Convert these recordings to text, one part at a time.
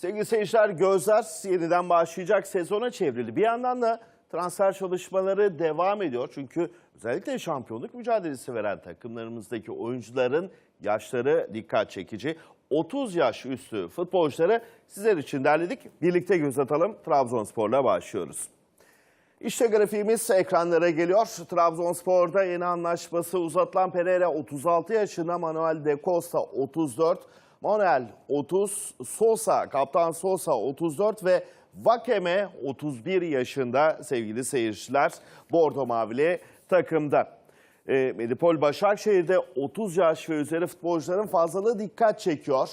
Sevgili seyirciler gözler yeniden başlayacak sezona çevrildi. Bir yandan da transfer çalışmaları devam ediyor. Çünkü özellikle şampiyonluk mücadelesi veren takımlarımızdaki oyuncuların yaşları dikkat çekici. 30 yaş üstü futbolcuları sizler için derledik. Birlikte göz atalım. Trabzonspor'la başlıyoruz. İşte grafiğimiz ekranlara geliyor. Trabzonspor'da yeni anlaşması uzatılan Pereira 36 yaşında, Manuel de Costa 34, Manuel 30, Sosa, Kaptan Sosa 34 ve Vakeme 31 yaşında sevgili seyirciler Bordo Mavili takımda. E, Medipol Başakşehir'de 30 yaş ve üzeri futbolcuların fazlalığı dikkat çekiyor.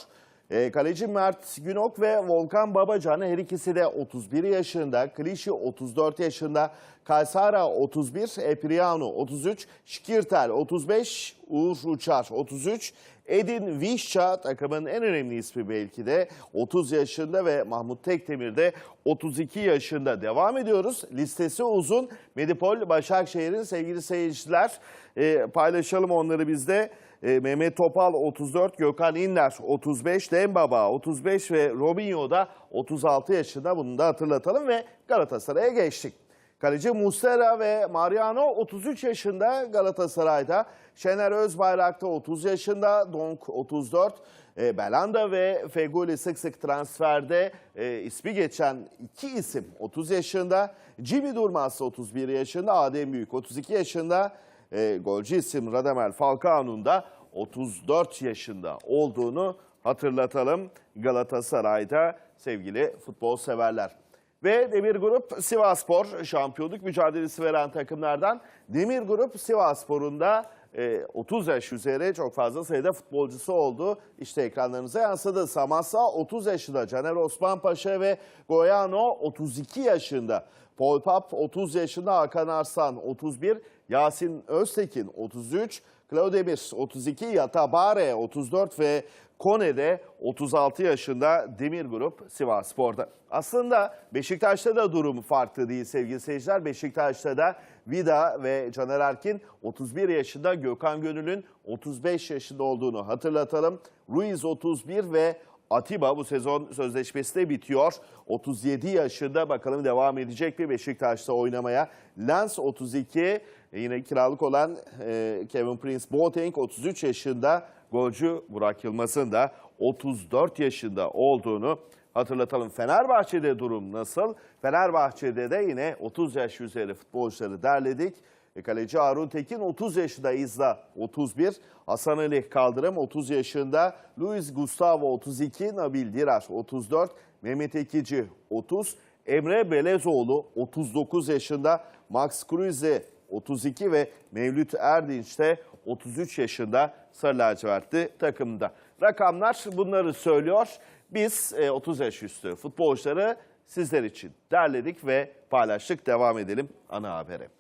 E, kaleci Mert Günok ve Volkan Babacan her ikisi de 31 yaşında. Klişi 34 yaşında. Kaysara 31, Epriano 33, Şikirtel 35, Uğur Uçar 33, Edin Vişça takımın en önemli ismi belki de 30 yaşında ve Mahmut Tekdemir de 32 yaşında. Devam ediyoruz. Listesi uzun. Medipol Başakşehir'in sevgili seyirciler e, paylaşalım onları bizde. E, Mehmet Topal 34, Gökhan İnler 35, Dembaba 35 ve Robinho da 36 yaşında. Bunu da hatırlatalım ve Galatasaray'a geçtik. Kaleci Muslera ve Mariano 33 yaşında Galatasaray'da. Şener Özbayrak da 30 yaşında, Donk 34. E, Belanda ve Feguli sık sık transferde e, ismi geçen iki isim 30 yaşında. Jimmy Durmaz 31 yaşında, Adem Büyük 32 yaşında. E, golcü isim Radamel Falcao'nun da 34 yaşında olduğunu hatırlatalım Galatasaray'da sevgili futbol severler. Ve Demir Grup Sivasspor şampiyonluk mücadelesi veren takımlardan Demir Grup Sivasspor'un da e, 30 yaş üzeri çok fazla sayıda futbolcusu oldu. İşte ekranlarınıza yansıdı. Samasa 30 yaşında, Caner Osman ve Goyano 32 yaşında. Paul Pap 30 yaşında, Hakan Arslan 31, Yasin Öztekin 33, Claudemir 32, Yatabare 34 ve Kone'de 36 yaşında Demir Grup Sivas Spor'da. Aslında Beşiktaş'ta da durum farklı değil sevgili seyirciler. Beşiktaş'ta da Vida ve Caner Erkin 31 yaşında, Gökhan Gönül'ün 35 yaşında olduğunu hatırlatalım. Ruiz 31 ve Atiba bu sezon sözleşmesi de bitiyor. 37 yaşında bakalım devam edecek mi Beşiktaş'ta oynamaya. Lens 32 yine kiralık olan e, Kevin Prince Boateng 33 yaşında. Golcü Burak Yılmaz'ın da 34 yaşında olduğunu hatırlatalım. Fenerbahçe'de durum nasıl? Fenerbahçe'de de yine 30 yaş üzeri futbolcuları derledik. E, Kaleci Harun Tekin 30 yaşında İzla 31, Hasan Ali Kaldırım 30 yaşında, Luis Gustavo 32, Nabil Dirar 34, Mehmet Ekici 30, Emre Belezoğlu 39 yaşında, Max Kruse 32 ve Mevlüt Erdinç de 33 yaşında Sarı Lacivertli takımda. Rakamlar bunları söylüyor. Biz e, 30 yaş üstü futbolcuları sizler için derledik ve paylaştık. Devam edelim ana habere.